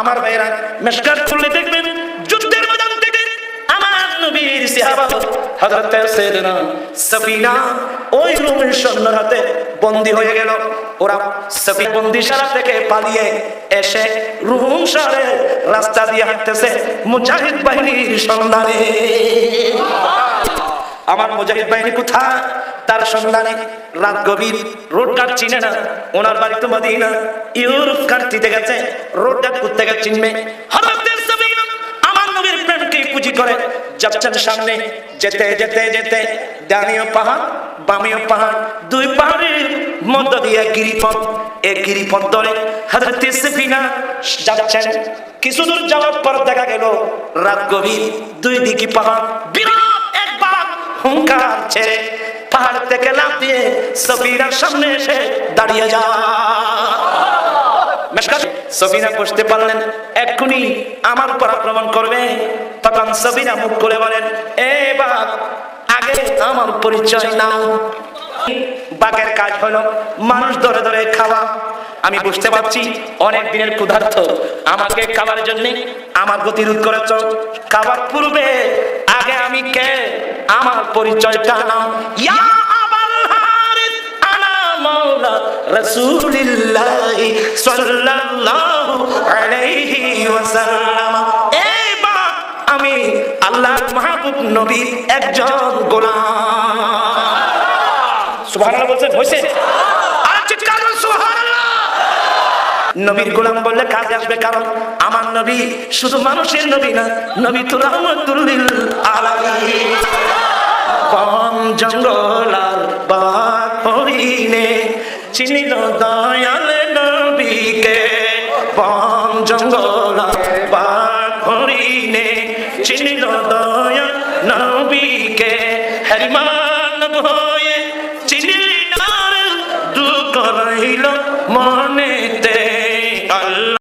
আমার ভাইয়েরা মেশকার খুললে দেখবেন যুদ্ধের ময়দান থেকে আমার নবীর সাহাবা হযরত সাইয়েদনা সাফিনা। ওই রুমের সৈন্যর হাতে বন্দী হয়ে গেল। ওরা সাফি বন্দিশালা থেকে পালিয়ে এসে রুম শহরে রাস্তা দিয়ে হাঁটতেছে মুজাহিদ বাহিনীর সন্ধানে। আমার মুজাহিদ বাহিনী কোথায়? তার সন্ধানে রাত গভীর রোড কার চিনে না। ওনার বাড়ি তো মদিনা। ইউরোপ কাটতে গেছে। রোডটা কোথেকে চিনবে। হযরতের সাবিনা আমার সামনে। যেতে যেতে যেতে পাহাড় পাহাড়, দুই পাহাড়ের গিরিপথ। গিরিপথ সাফিনা দূর দেখা গেল দুই দিকে পাহাড় ছেড়ে পাহাড় থেকে লাফ সফিনার সামনে এসে দাঁড়িয়ে যা। বসতে পারলেন। এক্ষুনি আমার করবে। তখন মুখ করে বলেন, এ বাঘ, আগে আমার পরিচয় নাও। বাঘের কাজ হলো মানুষ ধরে ধরে খাওয়া। আমি বুঝতে পারছি অনেক দিনের ক্ষুধার্ত। আমাকে খাবার জন্য আমার গতিরোধ করেছ। খাবার পূর্বে আগে আমি কে আমার পরিচয়টা নাও। ইয়া হারিস আনা মাওলা সাল্লাল্লাহু আলাইহি ওয়াসাল্লাম। এই আমি আল্লাহর মাহবুব নবী একজন গোলাম। সুবহানাল্লাহ বলছেন হইছে? নবীর গোলাম বললে কাজে আসবে, কারণ আমার নবী শুধু মানুষের নবী না, নবী তো রহমতুল্লিল হরিণে চিনিল দয়াল নবীকে বন জঙ্গল হরিণে চিনিল দয়াল নবীকে, হরিমান হয়ে চিনিল দুঃখ মনেতে।